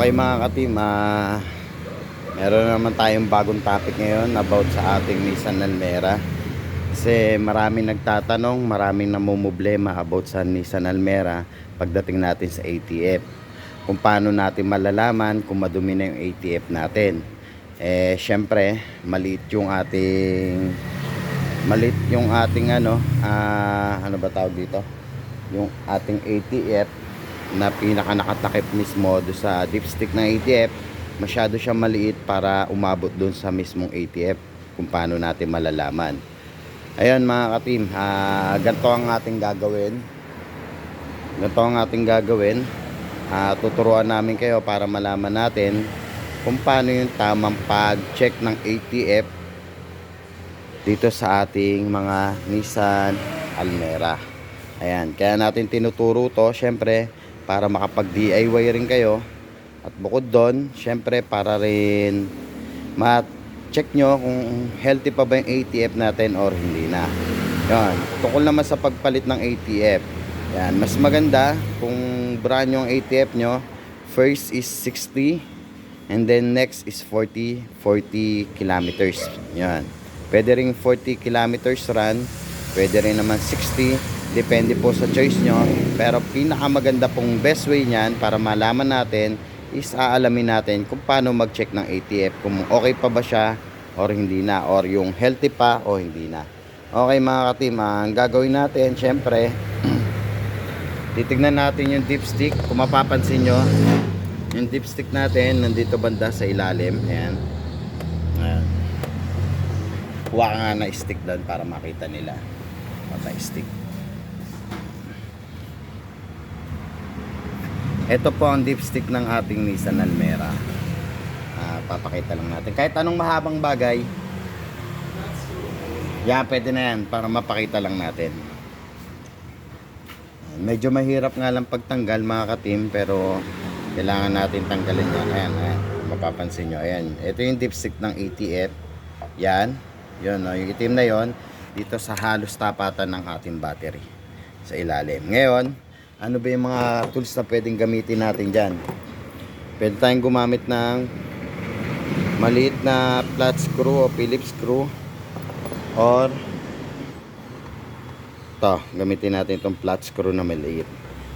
Okay mga ka-team, ah, meron naman tayong bagong topic ngayon about sa ating Nissan Almera. Kasi maraming nagtatanong, maraming namumblema about sa Nissan Almera pagdating natin sa ATF. Kung paano natin malalaman kung madumi na yung ATF natin. Eh, syempre, maliit yung ating maliit yung ating ano, ah, ano ba tawag dito? Yung ating ATF na pinaka nakatakip mismo do sa dipstick ng ATF masyado siya maliit para umabot doon sa mismong ATF kung paano natin malalaman. Ayun mga ka-team ah, ganito ang ating gagawin. Ganito ang ating gagawin. Ah, tuturuan namin kayo para malaman natin kung paano yung tamang pag-check ng ATF dito sa ating mga Nissan Almera. Ayan, kaya natin tinuturo to. Syempre para makapag-DIY rin kayo. At bukod doon, syempre para rin ma-check nyo kung healthy pa ba yung ATF natin or hindi na. Yan. Tukol naman sa pagpalit ng ATF. Yan. Mas maganda kung brand yung ATF nyo, first is 60 and then next is 40 40 kilometers. Yan. Pwede ring 40 kilometers run, pwede rin naman 60 Depende po sa choice nyo. Pero pinakamaganda pong best way niyan para malaman natin is aalamin natin kung paano mag-check ng ATF. Kung okay pa ba siya or hindi na. Or yung healthy pa o hindi na. Okay mga katim, ang gagawin natin syempre titignan natin yung dipstick. Kung mapapansin nyo, yung dipstick natin nandito banda sa ilalim. Ayan. Ayan. Kuha nga na stick doon para makita nila. Patay stick. Ito po ang dipstick ng ating Nissan Almera. Ah, papakita lang natin. Kahit anong mahabang bagay, yan, pwede na yan para mapakita lang natin. Medyo mahirap nga lang pagtanggal mga ka-team pero kailangan natin tanggalin yan. Ayan, ayan. Mapapansin nyo. Ayan. Ito yung dipstick ng ATF. Yan. Yun, no? yung itim na yon dito sa halos tapatan ng ating battery sa ilalim. Ngayon, ano ba yung mga tools na pwedeng gamitin natin dyan? Pwede tayong gumamit ng maliit na flat screw o Phillips screw or to, gamitin natin itong flat screw na maliit.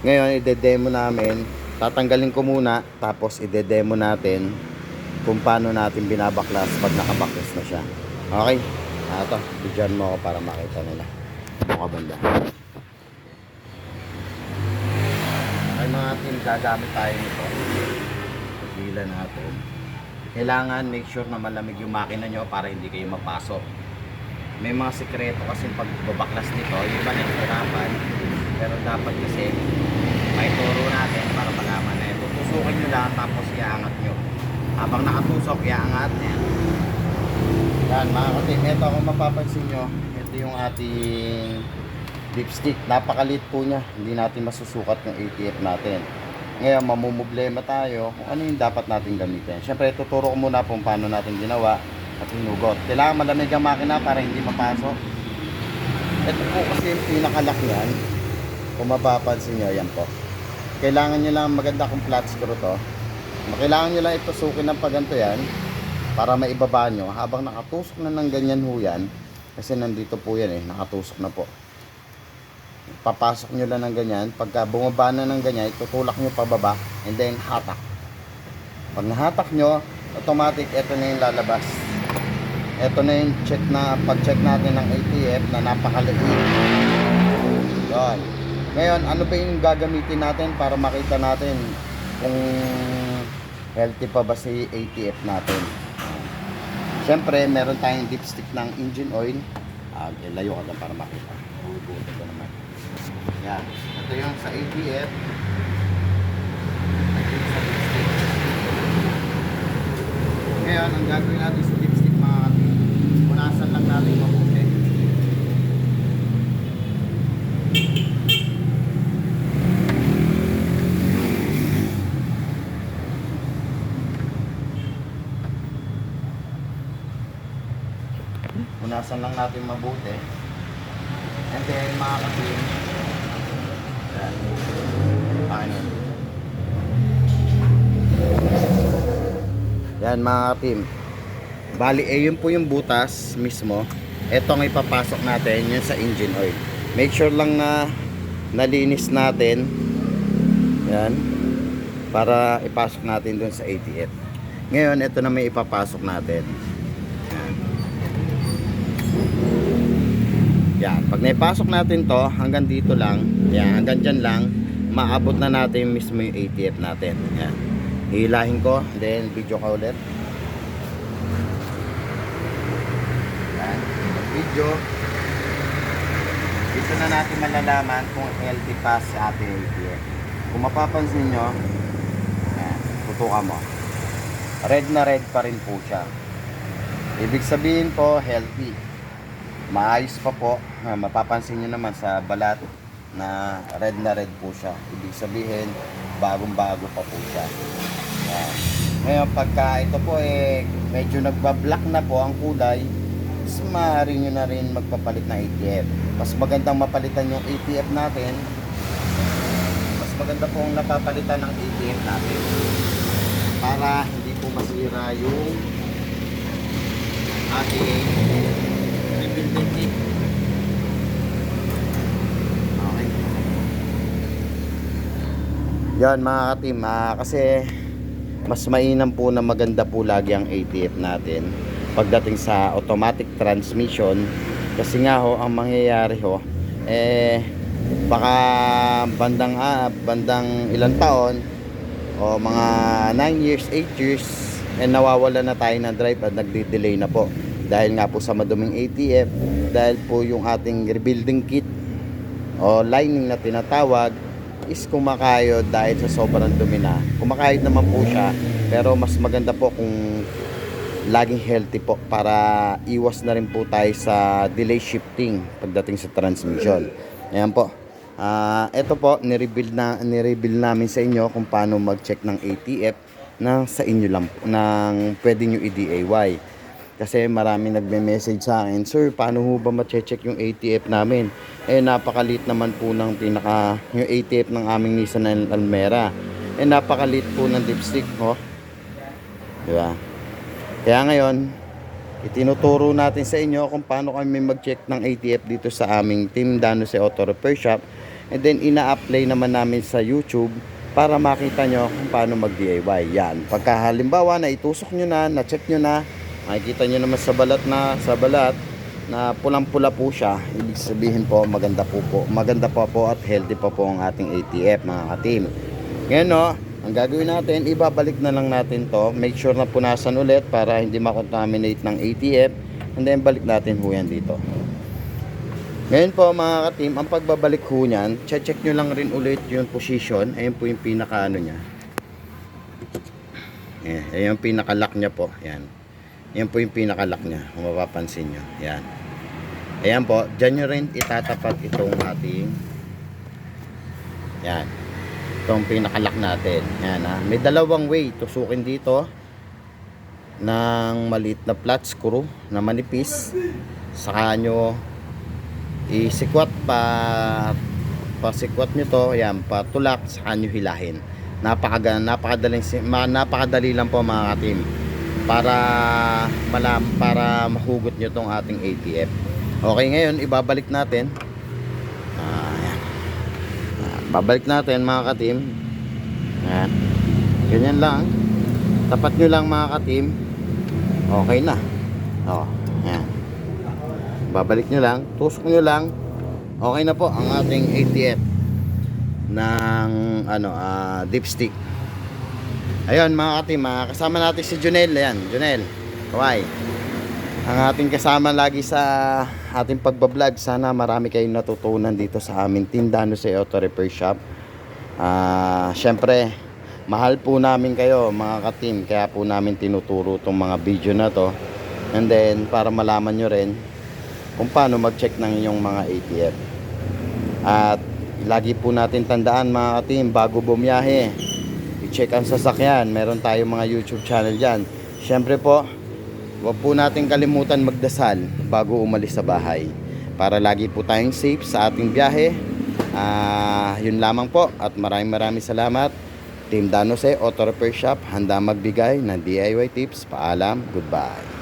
Ngayon, ide-demo namin. Tatanggalin ko muna, tapos ide-demo natin kung paano natin binabaklas pag nakabaklas na siya. Okay? Ah, ito, bigyan mo ako para makita nila. Ito banda. Team, gagamit tayo nito. Pagila natin. Kailangan make sure na malamig yung makina nyo para hindi kayo mapasok. May mga sikreto kasi pag babaklas nito, yung iba nahihirapan. Pero dapat kasi may turo natin para malaman na ito. Tusukin nyo lang tapos iangat nyo. Habang nakatusok, iangat. Yan. Yan mga katim, ito kung mapapansin nyo, ito yung ating dipstick. Napakalit po niya. Hindi natin masusukat yung ATF natin. Ngayon, mamumblema tayo kung ano yung dapat natin gamitin. Siyempre, tuturo ko muna kung paano natin ginawa at hinugot. Kailangan malamig ang makina para hindi mapasok. Ito po kasi yung pinakalock niyan. Kung mapapansin nyo, yan po. Kailangan nyo lang maganda kung flat screw to. Kailangan nyo lang itusukin ng paganto yan para maibaba nyo habang nakatusok na ng ganyan ho yan kasi nandito po yan eh, nakatusok na po papasok nyo lang ng ganyan pagka bumaba na ng ganyan itutulak nyo pababa and then hatak pag nahatak nyo automatic ito na yung lalabas ito na yung check na pag check natin ng ATF na napakaliit yun ngayon ano ba yung gagamitin natin para makita natin kung healthy pa ba si ATF natin Siyempre, meron tayong dipstick ng engine oil. Ah, layo ka lang para makita. Huhugutin ko naman. Yan. Ito yung sa ATF. Ngayon, ang gagawin natin sa dipstick mga kapatid, punasan lang natin mabuti. Punasan lang natin mabuti. And then, mga kapatid, yan. Akin yun. Yan mga team. Bali, eh yun po yung butas mismo. Ito ang ipapasok natin, yun sa engine oil. Make sure lang na nalinis natin. Yan. Para ipasok natin dun sa ATF. Ngayon, ito na may ipapasok natin. Yan. Yan. Pag naipasok natin to, hanggang dito lang. Yan, hanggang dyan lang. Maabot na natin mismo yung ATF natin. Yan. Hilahin ko, then video ka ulit. Yan. Video. Dito na natin malalaman kung healthy pa sa ating ATF. Kung mapapansin nyo, yan, tutukan mo. Red na red pa rin po siya. Ibig sabihin po, healthy. Maayos pa po. Ah, Mapapansin nyo naman sa balat na red na red po siya. Ibig sabihin, bagong-bago pa po siya. Yan. Ngayon, pagka ito po eh, medyo nagbablock na po ang kulay, mas maaari nyo na rin magpapalit ng ATF. Mas magandang mapalitan yung ATF natin. Mas maganda po ang napapalitan ng ATF natin. Para hindi po masira yung ating rebuilding kit. Okay. Yan mga ka-team, ah, kasi mas mainam po na maganda po lagi ang ATF natin pagdating sa automatic transmission. Kasi nga ho ang mangyayari ho eh baka bandang ah, bandang ilang taon o mga 9 years 8 years eh nawawala na tayo ng drive at nagde-delay na po. Dahil nga po sa maduming ATF dahil po yung ating rebuilding kit o lining na tinatawag is kumakayod dahil sa sobrang dumi na. Kumakayod naman po siya, pero mas maganda po kung laging healthy po para iwas na rin po tayo sa delay shifting pagdating sa transmission. Ayan po. Ah, ito po, nireveal na nireveal namin sa inyo kung paano mag-check ng ATF na sa inyo lang ng pwede nyo i-DIY. Kasi marami nagme-message sa akin, Sir, paano ho ba ma-check yung ATF namin? Eh, napakalit naman po ng pinaka, yung ATF ng aming Nissan Al- Almera. Eh, napakalit po ng dipstick, ho. Di ba? Kaya ngayon, itinuturo natin sa inyo kung paano kami mag-check ng ATF dito sa aming Team Dano sa Auto Repair Shop. And then, ina-apply naman namin sa YouTube para makita nyo kung paano mag-DIY. Yan. Pagka halimbawa na itusok nyo na, na-check nyo na, makikita nyo naman sa balat na, sa balat, na pulang-pula po siya. Ibig sabihin po, maganda po po. Maganda pa po at healthy pa po ang ating ATF, mga ka-team. Ngayon, no, ang gagawin natin, ibabalik na lang natin to. Make sure na punasan ulit para hindi makontaminate ng ATF. And then, balik natin ho yan dito. Ngayon po mga ka-team, ang pagbabalik ho niyan, check nyo lang rin ulit yung position. Ayun po yung pinaka ano niya. Ayan, ayan yung pinaka-lock niya po. Ayan. Ayan po yung pinaka-lock niya. Kung mapapansin nyo. Ayan. Ayan po, dyan nyo rin itatapat itong ating Ayan. Itong pinaka-lock natin. Ayan ha. May dalawang way tusukin dito ng maliit na flat screw na manipis. Saka nyo isikwat pa pasikwat nyo to yan patulak saka nyo hilahin napaka napakadaling napakadali lang po mga team para malam para mahugot nyo tong ating ATF okay ngayon ibabalik natin. Ah, yan. Ah, babalik natin mga ka-team. Yan ganyan lang. Tapat nyo lang mga ka-team. Okay na. Oh, yan babalik nyo lang, tusok nyo lang, okay na po ang ating ATF ng ano, ah, dipstick. Ayun mga katim, ah, kasama natin si Junel, ayan, Junel, kaway. Ang ating kasama lagi sa ating pagbablog, sana marami kayong natutunan dito sa aming tindano sa Auto Repair Shop. Ah, syempre, mahal po namin kayo mga katim, kaya po namin tinuturo tong mga video na to. And then, para malaman nyo rin kung paano mag-check ng inyong mga ATF. At lagi po natin tandaan mga ka-team, bago bumiyahe, i-check ang sasakyan. Meron tayong mga YouTube channel dyan. Siyempre po, huwag po natin kalimutan magdasal bago umalis sa bahay. Para lagi po tayong safe sa ating biyahe. Ah, yun lamang po at maraming maraming salamat. Team Danose Auto Repair Shop, handa magbigay ng DIY tips. Paalam, goodbye.